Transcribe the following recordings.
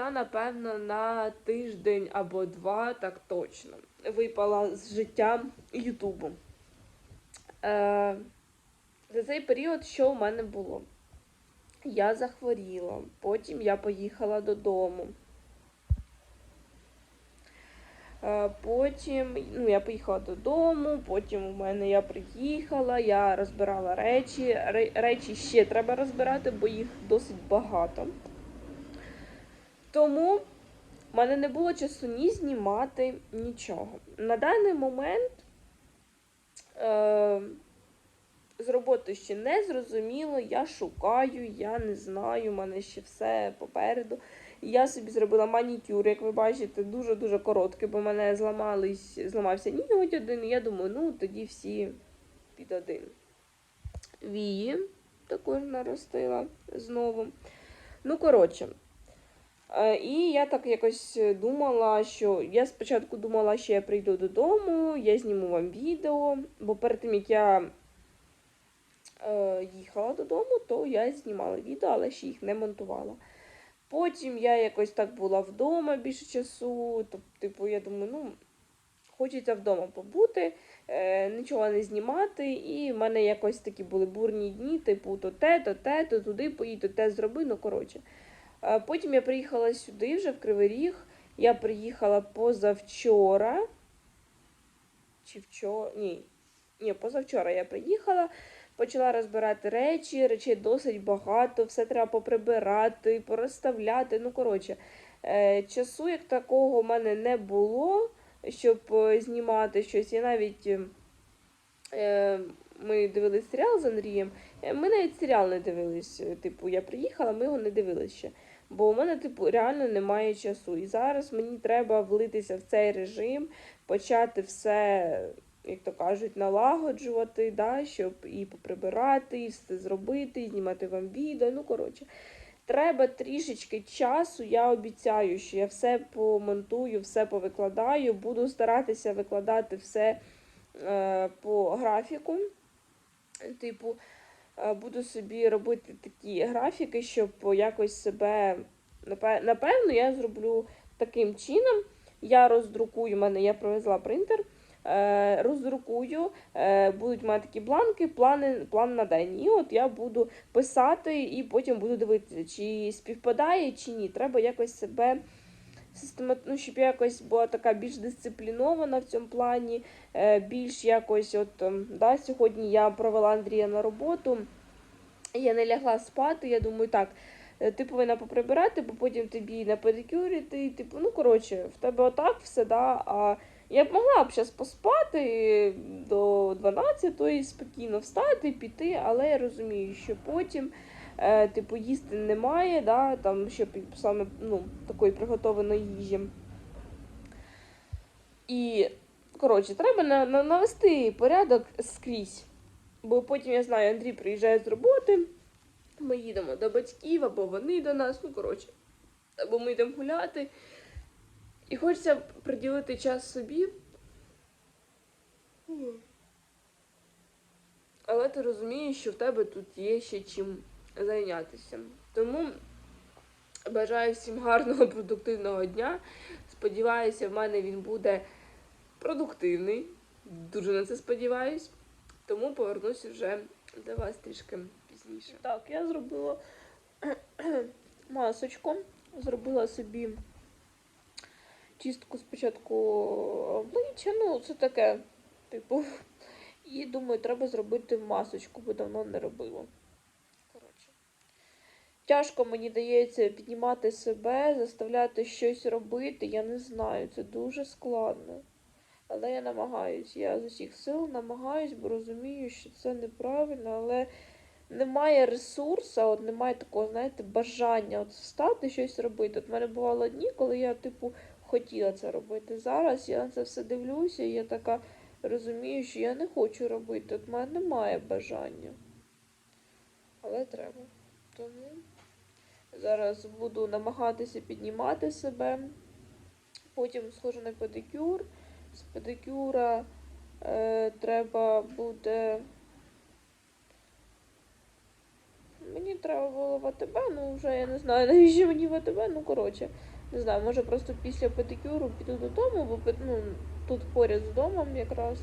я, напевно, на тиждень або два, так точно, випала з життя Ютубу. Е, за цей період, що у мене було? Я захворіла, потім я поїхала додому. Е, Потім ну, я поїхала додому, потім у мене я приїхала, я розбирала речі. Речі ще треба розбирати, бо їх досить багато. Тому в мене не було часу ні знімати нічого. На даний момент е, з роботи ще не зрозуміло, я шукаю, я не знаю, у мене ще все попереду. Я собі зробила манікюр, як ви бачите, дуже-дуже короткий, бо в мене зламались, зламався ніготь один, і я думаю, ну тоді всі під один. Вії також наростила знову. Ну, коротше. Е, І я так якось думала, що я спочатку думала, що я прийду додому, я зніму вам відео, бо перед тим як я е, їхала додому, то я знімала відео, але ще їх не монтувала. Потім я якось так була вдома більше часу. Тобто, типу, я думаю, ну, хочеться вдома побути, е, нічого не знімати. І в мене якось такі були бурні дні, типу, то те, то те, то туди поїдь, то те зроби. Ну, коротше. Потім я приїхала сюди, вже в Кривий Ріг. Я приїхала позавчора. Чи вчора? Ні. Ні, позавчора я приїхала, почала розбирати речі, речей досить багато, все треба поприбирати, порозставляти. Ну, коротше, е, часу як такого в мене не було, щоб е, знімати щось. Я навіть е, ми дивились серіал з Андрієм. Ми навіть серіал не дивились. Типу, я приїхала, ми його не дивилися ще. Бо у мене, типу, реально немає часу. І зараз мені треба влитися в цей режим, почати все, як то кажуть, налагоджувати, да, щоб і поприбирати, і все зробити, і знімати вам відео. Ну, коротше, треба трішечки часу. Я обіцяю, що я все помонтую, все повикладаю. Буду старатися викладати все е, по графіку. Типу, буду собі робити такі графіки, щоб якось себе. Напевно, я зроблю таким чином. Я роздрукую, в мене я привезла принтер. е, Роздрукую, е, будуть мене такі бланки, плани, план на день. І от я буду писати і потім буду дивитися, чи співпадає, чи ні. Треба якось себе. Ну, щоб я якось була така більш дисциплінована в цьому плані, е, більш якось, от ем, да, сьогодні я провела Андрія на роботу, я не лягла спати, я думаю, так. е, Ти повинна поприбирати, бо потім тобі на педикюрі, ти, типу, ну коротше, в тебе отак все, да. А я б могла б зараз поспати до 12-ї, спокійно встати, піти, але я розумію, що потім, е, типу, їсти немає, да, там, щоб саме ну, такої приготованої їжі. І, коротше, треба на, на, навести порядок скрізь. Бо потім я знаю, Андрій приїжджає з роботи, ми їдемо до батьків, або вони до нас, ну коротше, або ми йдемо гуляти. І хочеться приділити час собі. Але ти розумієш, що в тебе тут є ще чим зайнятися. Тому бажаю всім гарного продуктивного дня. Сподіваюся, в мене він буде продуктивний. Дуже на це сподіваюсь. Тому повернуся вже до вас трішки пізніше. Так, я зробила масочку, зробила собі чистку спочатку обличчя, ну, це таке, типу. І думаю, треба зробити масочку, бо давно не робила. Тяжко мені дається піднімати себе, заставляти щось робити. Я не знаю, це дуже складно. Але я намагаюсь. Я з усіх сил намагаюсь, бо розумію, що це неправильно, але немає ресурсу, от немає такого, знаєте, бажання от встати, щось робити. От в мене бувало дні, коли я, типу, хотіла це робити. Зараз я на це все дивлюся, і я така розумію, що я не хочу робити. От в мене немає бажання. Але треба. Тому зараз буду намагатися піднімати себе. Потім схожу на педикюр. З педикюра е, треба буде. Мені треба було в АТБ, ну вже я не знаю, навіщо мені в АТБ, ну коротше. Не знаю, може просто після педикюру піду додому, бо ну, тут поряд з домом якраз.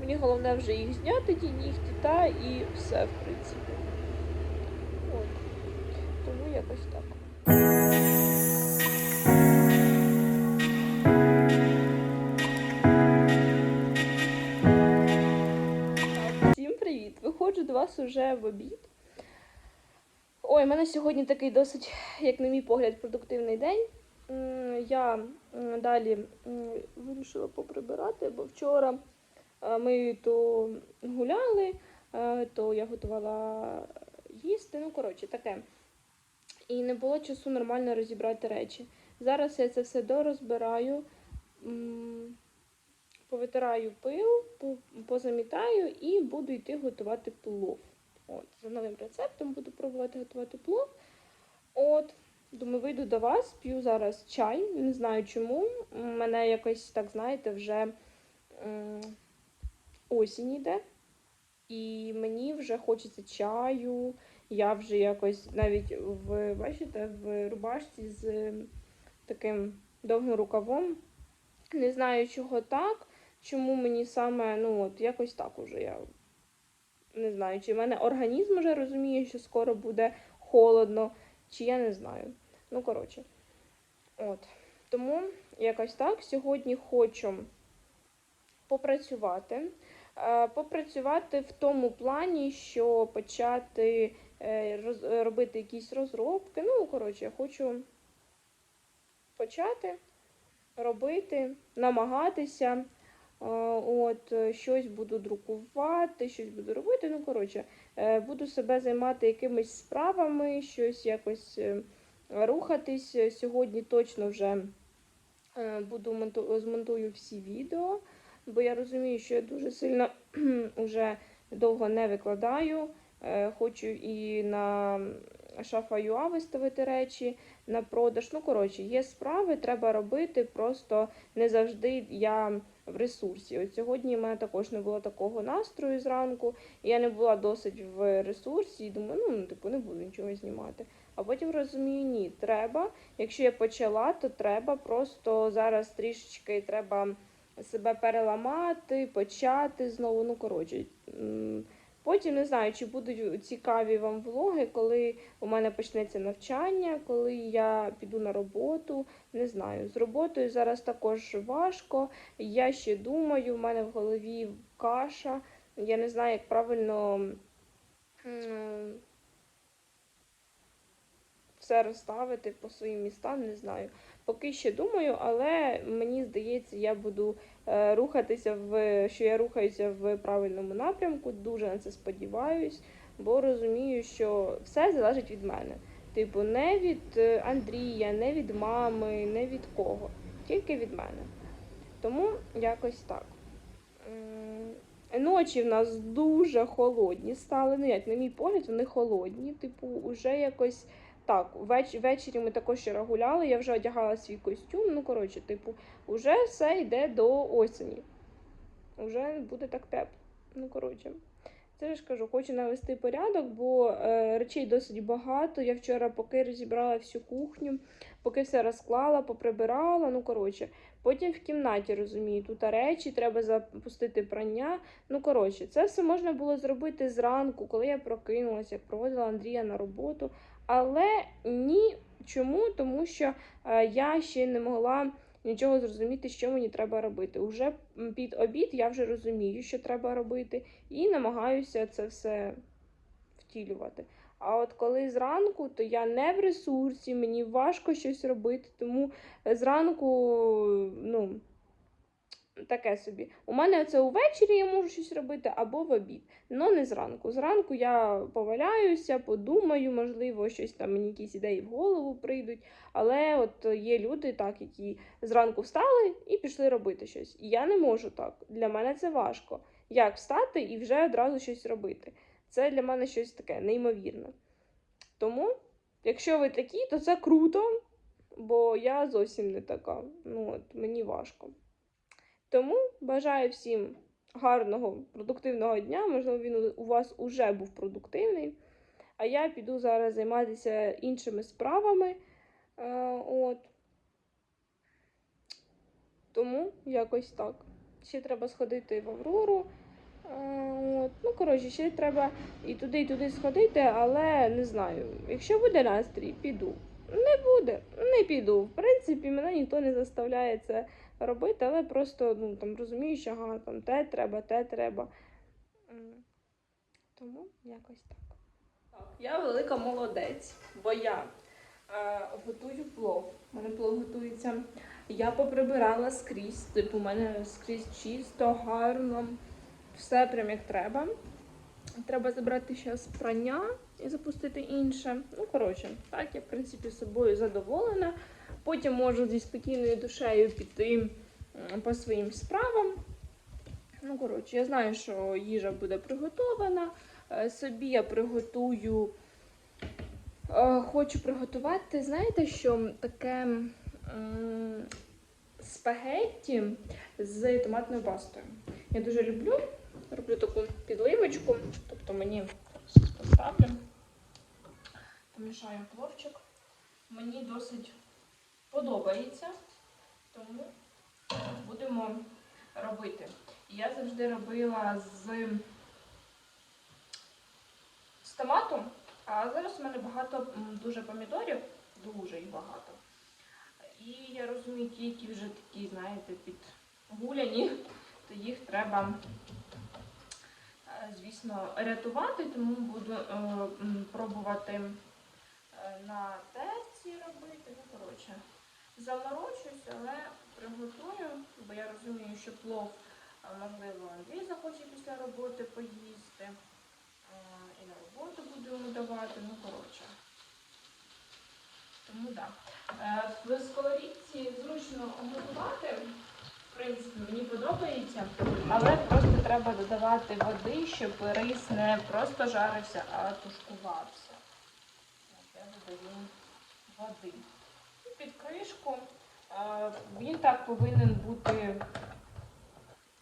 Мені головне вже їх зняти, ті нігті, та і все, в принципі. Якось так. Всім привіт! Виходжу до вас уже в обід. Ой, у мене сьогодні такий досить, як на мій погляд, продуктивний день. Я далі вирішила поприбирати, бо вчора е, ми то гуляли, е, то я готувала їсти. Ну, коротше, таке. І не було часу нормально розібрати речі. Зараз я це все дорозбираю, повитираю пил, позамітаю і буду йти готувати плов. От, за новим рецептом буду пробувати готувати плов. От, думаю, вийду до вас, п'ю зараз чай. Не знаю чому. Мене якось, так знаєте, вже осінь іде. І мені вже хочеться чаю. Я вже якось навіть в, бачите, в рубашці з таким довгим рукавом. Не знаю, чого так, чому мені саме, ну от якось так уже я не знаю, чи в мене організм вже розуміє, що скоро буде холодно, чи я не знаю. Ну, коротше. От. Тому якось так. Сьогодні хочу попрацювати. Е, Попрацювати в тому плані, що почати робити якісь розробки. Ну, коротше, я хочу почати робити, намагатися. Е, От, е, щось буду друкувати, щось буду робити. Ну, коротше, е, буду себе займати якимись справами, щось якось е, рухатись. Е, Сьогодні точно вже е, буду монту- змонтую всі відео, бо я розумію, що я дуже сильно вже довго не викладаю. Е, Хочу і на шафа.ua виставити речі на продаж. Ну, коротше, є справи, треба робити. Просто не завжди я в ресурсі. От сьогодні в мене також не було такого настрою зранку. Я не була досить в ресурсі і думаю, ну, типу, не буду нічого знімати. А потім розумію, ні, треба. Якщо я почала, то треба просто зараз трішечки треба себе переламати, почати знову. Ну, коротше. Потім не знаю, чи будуть цікаві вам влоги, коли у мене почнеться навчання, коли я піду на роботу. Не знаю. З роботою зараз також важко. Я ще думаю, в мене в голові каша. Я не знаю, як правильно все розставити по своїм містам, не знаю. Поки ще думаю, але мені здається, я буду е, рухатися в що я рухаюся в правильному напрямку. Дуже на це сподіваюсь, бо розумію, що все залежить від мене. Типу, не від е, Андрія, не від мами, не від кого, тільки від мене. Тому якось так. Ночі в нас дуже холодні стали. Ну, як, на мій погляд, вони холодні. Типу, уже якось так. Веч, ввечері ми також ще гуляли, я вже одягала свій костюм. Ну, коротше, типу, уже все йде до осені. Уже буде так тепло. Ну, коротше. Це ж кажу, хочу навести порядок, бо е, речей досить багато. Я вчора поки розібрала всю кухню, поки все розклала, поприбирала. Ну, коротше, потім в кімнаті розумію, тут речі, треба запустити прання. Ну, коротше, це все можна було зробити зранку, коли я прокинулася, як проводила Андрія на роботу. Але ні, чому? Тому що е, я ще не могла нічого зрозуміти, що мені треба робити. Уже під обід я вже розумію, що треба робити, і намагаюся це все втілювати. А от коли зранку, то я не в ресурсі, мені важко щось робити, тому зранку, ну, таке собі. У мене це увечері я можу щось робити або в обід, але не зранку. Зранку я поваляюся, подумаю, можливо, щось там мені якісь ідеї в голову прийдуть. Але от є люди, так, які зранку встали і пішли робити щось. І я не можу так. Для мене це важко. Як встати і вже одразу щось робити? Це для мене щось таке неймовірне. Тому, якщо ви такі, то це круто, бо я зовсім не така. Ну, от, мені важко. Тому бажаю всім гарного, продуктивного дня. Можливо, він у- вас уже був продуктивний. А я піду зараз займатися іншими справами. Е, От. Тому якось так. Ще треба сходити в Аврору. Е, От. Ну, коротше, ще треба і туди, і туди сходити, але не знаю. Якщо буде настрій, піду. Не буде, не піду. В принципі, мене ніхто не заставляє це робити, але просто ну, там, розумію, що ага, там те треба, те треба. Тому якось так. Я велика молодець, бо я е, готую плов. У мене плов готується. Я поприбирала скрізь. Типу, у мене скрізь чисто, гарно, все прям як треба. Треба забрати зараз прання і запустити інше. Ну, коротше, так, я, в принципі, собою задоволена. Потім можу зі спокійною душею піти по своїм справам. Ну, коротше, я знаю, що їжа буде приготована. Е, Собі я приготую. е, Хочу приготувати, знаєте, що таке спагетті з томатною пастою. Я дуже люблю. Роблю таку підливочку. Тобто мені поставлю. Помішаю пловчик. Мені досить подобається, тому будемо робити. Я завжди робила з, з томатом, а зараз у мене багато дуже помідорів, дуже їх багато. І я розумію, ті, які вже такі, знаєте, підгуляні, то їх треба, е, звісно, рятувати, тому буду е, пробувати е, на терці робити. Ну, коротше, заморочусь, але приготую, бо я розумію, що плов, можливо, Андрій захоче після роботи поїсти. І на роботу буду йому давати, ну коротше. Тому так. Е, В сковорідці зручно готувати. В принципі, мені подобається, але просто треба додавати води, щоб рис не просто жарився, а тушкувався. Я додаю води. Під кришку е, він так повинен бути,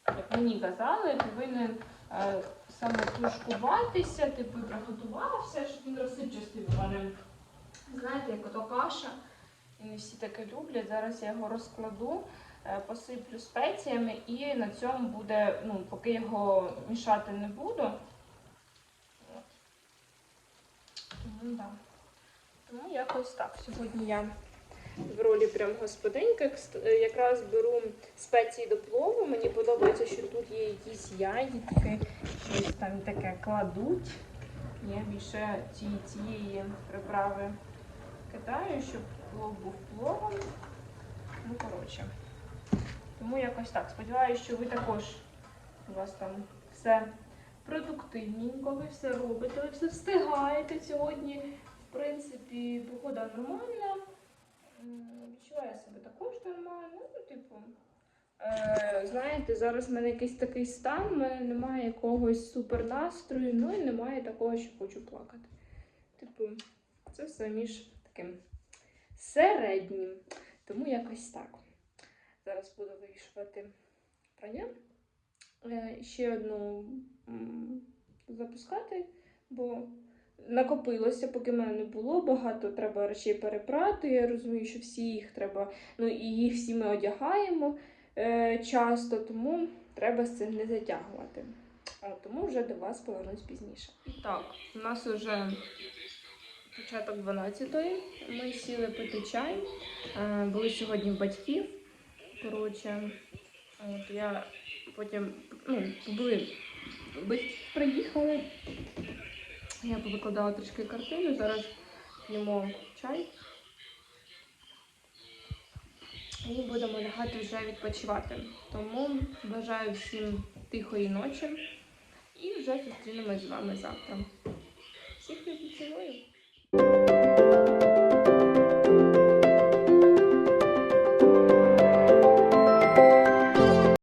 як мені казали, повинен е, саме тушкуватися, типу приготувався, щоб він розсипчастий в мене. Знаєте, як ото каша. І не всі таке люблять. Зараз я його розкладу, е, посиплю спеціями і на цьому буде, ну, поки його мішати не буду. Тому, да. Тому якось так. Сьогодні я в ролі прям господиньки. Е, Якраз беру спеції до плову. Мені подобається, що тут є якісь ягідки, щось там таке кладуть. Я більше ці, цієї приправи кидаю, щоб плов був пловом. Ну, коротше. Тому якось так. Сподіваюся, що ви також у вас там все продуктивненько, ви все робите, ви все встигаєте сьогодні. В принципі, погода нормальна. Відчуваю себе також нормально. Ну, типу, е, знаєте, зараз в мене якийсь такий стан, в мене немає якогось супернастрою, ну і немає такого, що хочу плакати. Типу, це все між таким середнім. Тому якось так. Зараз буду вирішувати прання. Е, Ще одну запускати, бо накопилося, поки мене не було. Багато треба речей перепрати. Я розумію, що всі їх треба, ну і їх всі ми одягаємо е, часто, тому треба з цим не затягувати. А, тому вже до вас повернусь пізніше. Так, у нас вже початок 12-ї. Ми сіли пити чай. Е, Були сьогодні батьків. Коротше, от я потім, ну, були приїхали. Я повикладала трішки картину, зараз п'ємо чай. І будемо лягати вже відпочивати. Тому бажаю всім тихої ночі і вже зустрінемось з вами завтра. Всіх люблю, цілую!